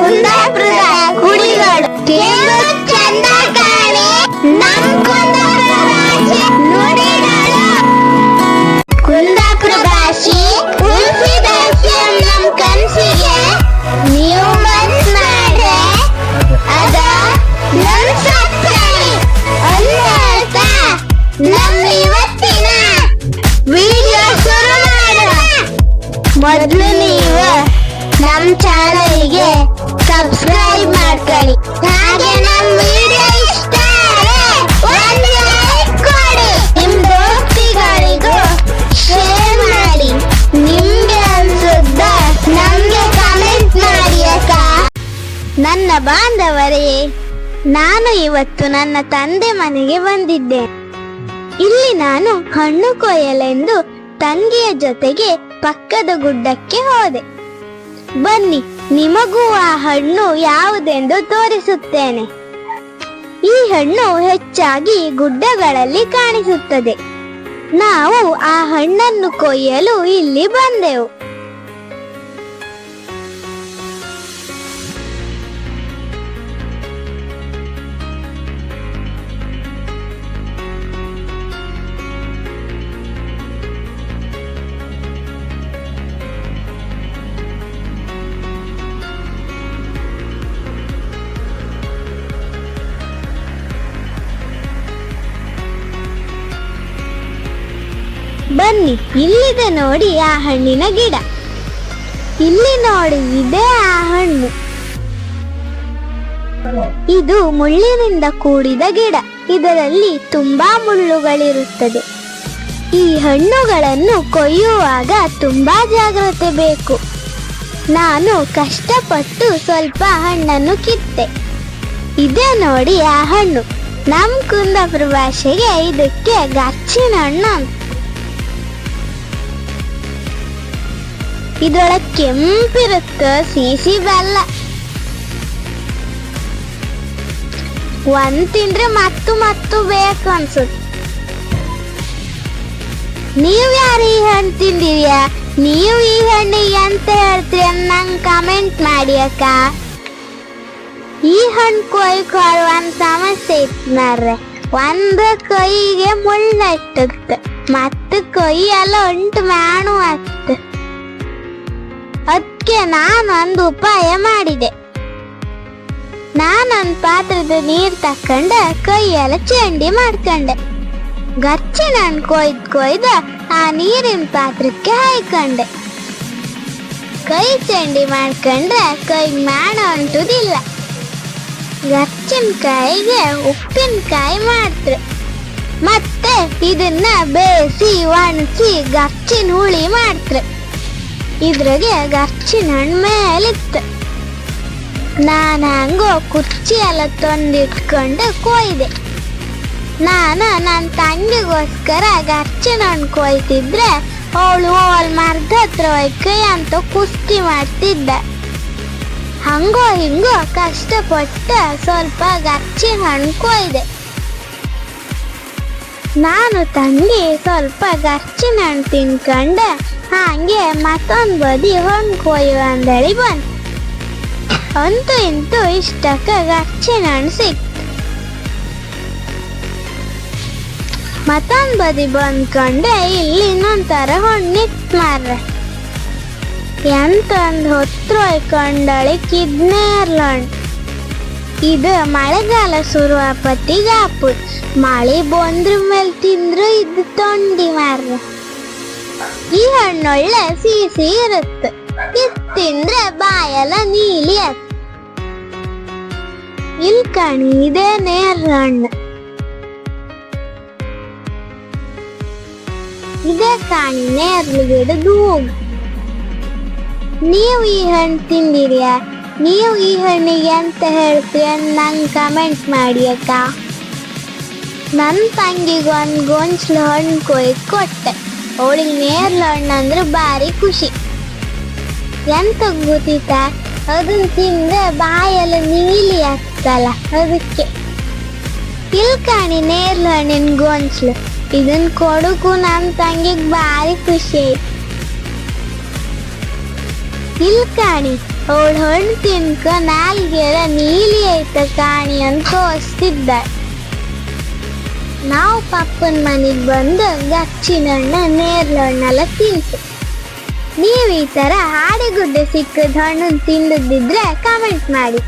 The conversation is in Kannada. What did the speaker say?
나 ಸಬ್ಸ್ಕ್ರೈಬ್ ಮಾಡ್ಕೊಳ್ಳಿ. ಹಾಗೆ ನಮ್ಮ ವಿಡಿಯೋ ಇಷ್ಟ ಕೊಡಿ. ನಿಮ್ಮ ದೋಸ್ತಿಗಳಿಗೂ ಶೇರ್ ಮಾಡಿ. ನಿಮಗೆ ಅನ್ಸುತ್ತ ನಮಗೆ ಕಮೆಂಟ್ ಮಾಡಿ ಅಕ್ಕ. ನನ್ನ ಬಾಂಧವರೇ, ನಾನು ಇವತ್ತು ನನ್ನ ತಂದೆ ಮನೆಗೆ ಬಂದಿದ್ದೆ. ಇಲ್ಲಿ ನಾನು ಹಣ್ಣು ಕೊಯ್ಯಲೆಂದು ತಂಗಿಯ ಜೊತೆಗೆ ಪಕ್ಕದ ಗುಡ್ಡಕ್ಕೆ ಹೋದೆ. ಬನ್ನಿ ನಿಮಗೂ ಆ ಹಣ್ಣು ಯಾವುದೆಂದು ತೋರಿಸುತ್ತೇನೆ. ಈ ಹಣ್ಣು ಹೆಚ್ಚಾಗಿ ಗುಡ್ಡಗಳಲ್ಲಿ ಕಾಣಿಸುತ್ತದೆ. ನಾವು ಆ ಹಣ್ಣನ್ನು ಕೊಯ್ಯಲು ಇಲ್ಲಿ ಬಂದೆವು. ಬನ್ನಿ, ಇಲ್ಲಿದೆ ನೋಡಿ ಆ ಹಣ್ಣಿನ ಗಿಡ. ಇಲ್ಲಿ ನೋಡಿ, ಇದೆ ಆ ಹಣ್ಣು. ಇದು ಮುಳ್ಳಿನಿಂದ ಕೂಡಿದ ಗಿಡ. ಇದರಲ್ಲಿ ತುಂಬಾ ಮುಳ್ಳುಗಳಿರುತ್ತದೆ. ಈ ಹಣ್ಣುಗಳನ್ನು ಕೊಯ್ಯುವಾಗ ತುಂಬಾ ಜಾಗ್ರತೆ ಬೇಕು. ನಾನು ಕಷ್ಟಪಟ್ಟು ಸ್ವಲ್ಪ ಹಣ್ಣನ್ನು ಕಿತ್ತೆ. ಇದೆ ನೋಡಿ ಆ ಹಣ್ಣು. ನಮ್ ಕುಂದಾಪುರ ಭಾಷೆಗೆ ಇದಕ್ಕೆ ಗಚ್ಚಿನ ಹಣ್ಣು ಅಂತ. ಇದ್ರೊಳಗೆ ಕೆಂಪಿರುತ್ತ ಸಿಸಿ ಬೆಲ್ಲ. ಒಂದ್ ತಿಂದ್ರೆ ಮತ್ತು ಮತ್ತು ಬೇಕು ಅನ್ಸುತ್ತೆ. ನೀವು ಯಾರು ಈ ಹಣ್ಣು ತಿಂದಿದ್ಯಾ? ನೀವು ಈ ಹಣ್ಣಿಗೆ ಅಂತ ಹೇಳ್ತೀರಿ ನಂಗೆ ಕಮೆಂಟ್ ಮಾಡಿ ಅಕ್ಕ. ಈ ಹಣ್ಣು ಕೊಯ್ಕೊಳ್ಳೋ ಒಂದ್ ಸಮಸ್ಯೆ ಇತ್ತು ಒಂದು ಕೈಗೆ ಮುಳ್ಳ ಇಟ್ಟುತ್ತೆ. ಮತ್ತೆ ಎಲ್ಲ ಉಂಟು ಅತ್ತ. ಅದಕ್ಕೆ ನಾನು ಒಂದು ಉಪಾಯ ಮಾಡಿದೆ. ನಾನೊಂದು ಪಾತ್ರದ ನೀರು ತಕೊಂಡೆ ಕೈಯೆಲ್ಲ ಚಂಡಿ ಮಾಡ್ಕೊಂಡೆ. ಗಚ್ಚಿನ ನಾನು ಕೊಯ್ದು ಕೊಯ್ದು ಆ ನೀರಿನ ಪಾತ್ರಕ್ಕೆ ಹಾಯ್ಕೊಂಡೆ. ಕೈ ಚಂಡಿ ಮಾಡ್ಕೊಂಡ್ರೆ ಕೈ ಮಾಡ ಅಂಟುದಿಲ್ಲ. ಗಚ್ಚಿನ ಕಾಯಿಗೆ ಉಪ್ಪಿನಕಾಯಿ ಮಾಡ್ತ್ರು. ಮತ್ತೆ ಇದನ್ನ ಬೇಯಿಸಿ, ಒಣಸಿ ಗರ್ಚಿನ ಹುಳಿ ಮಾಡ್ತ್ರು. ಇದ್ರಾಗೆ ಗರ್ಚಿ ಹಣ್ಣು ಮೇಲಿತ್ತು. ನಾನು ಹಂಗೋ ಕುರ್ಚಿ ಎಲ್ಲ ತಂದಿಟ್ಕೊಂಡು ಕೊಯ್ದೆ. ನಾನು ನನ್ನ ತಂಗಿಗೋಸ್ಕರ ಗಚ್ಚಿನ ಹಣ್ಣು ಕೊಯ್ತಿದ್ರೆ ಅವಳು ಅವಳ ಮರದ ಹತ್ರ ಒಯ್ಕೈ ಅಂತ ಕುಸ್ತಿ ಮಾಡ್ತಿದ್ದ. ಹಂಗೋ ಹಿಂಗೋ ಕಷ್ಟಪಟ್ಟು ಸ್ವಲ್ಪ ಗಚ್ಚಿನ ಹಣ್ಣು ಕೊಯ್ದೆ. ನಾನು ತಂಗಿ ಸ್ವಲ್ಪ ಗಚ್ಚಿನ ಹಣ್ಣು ತಿನ್ಕೊಂಡೆ ಹಾಗೆ ಮತ್ತೊಂದು ಬದಿ ಹಣ್ಣು ಕೊಯ್ಯುವ ಅಂದೇಳಿ ಬಂತು ಅಂತೂ ಇಂತೂ ಇಷ್ಟಕ್ಕ ಗಚ್ಚಿನ ಸಿಕ್ತು ಮತ್ತೊಂದು ಬದಿ ಬಂದ್ಕೊಂಡೆ ಇಲ್ಲಿ ಇನ್ನೊಂಥರ ಹಣ್ಣಿತ್ತು ಮಾರ್ರೆ. ಎಂತಂದು ಹೊತ್ತು ಕಂಡಳಿ ಕಿದಮೇರ್ ಹಣ್ಣು ಇದು ಮಳೆಗಾಲ ಶುರು ಆಪತ್ತಿಗೆ ಆಪು ಮಳೆ ಬಂದ್ರ ಮೇಲೆ ತಿಂದ್ರು ಇದು ತೊಂಡಿ ಮಾರ್ರೆ. ಈ ಹಣ್ಣೊಳ್ಳೆ ಸಿಹಿ ಇರುತ್ತೆ. ಇದ್ ತಿಂದ್ರೆ ಬಾಯೆಲ್ಲ ನೀಲಿ ಇಲ್ ಕಣಿ ಇದೇ ನೇರ ಹಣ್ಣು ಇದೇ ಕಾಣಿ ನೇರ್ಲು ಗಿಡದ ಹೂವು ನೀವು ಈ ಹಣ್ಣು ತಿಂದಿರಿಯಾ ನೀವು ಈ ಹಣ್ಣಿಗೆ ಅಂತ ಹೇಳ್ತೀರಿ ನಂಗೆ ಕಮೆಂಟ್ ಮಾಡಿ ಅಕ್ಕ. ನನ್ನ ತಂಗಿಗೆ ಒಂದು ಗೊಂಚಲು ಹಣ್ಣು ಕೊಯ್ ಕೊಟ್ಟೆ. ಅವಳಿಗೆ ನೇರ್ಲ ಹಣ್ಣು ಅಂದ್ರೆ ಭಾರಿ ಖುಷಿ. ಎಂತ ಗೊತ್ತಿತ್ತಾ? ಅದನ್ನ ತಿಂದ ಬಾಯೆಲ್ಲ ನೀಲಿ ಆಗ್ತಲ್ಲ ಅದಕ್ಕೆ. ಇಲ್ಕಾಣಿ ನೇರ್ಲ ಹಣ್ಣಿನ ಗೊಂಚ್ಲು ಇದನ್ ಕೊಡಕು ನಮ್ ತಂಗಿಗ್ ಭಾರಿ ಖುಷಿ ಆಯ್ತು. ಇಲ್ಕಾಣಿ ಅವಳು ಹಣ್ಣು ತಿನ್ಕ ನಾಲ್ಗೆಲ್ಲ ನೀಲಿ ಆಯ್ತ ಕಾಣಿ ಅಂತ ತೋರಿಸ್ತಿದ್ದ ನಾವು ಪಪ್ಪನ ಮನೆಗೆ ಬಂದು ಗಚ್ಚಿನ ಹಣ್ಣು ನೇರ್ಲ ಹಣ್ಣೆಲ್ಲ ತಿಂತು. ನೀವು ಈ ಥರ ಹಾಡಿಗುಡ್ಡೆ ಸಿಕ್ಕದ ಹಣ್ಣನ್ನು ತಿಂದಿದ್ದಿದ್ರೆ ಕಮೆಂಟ್ ಮಾಡಿ.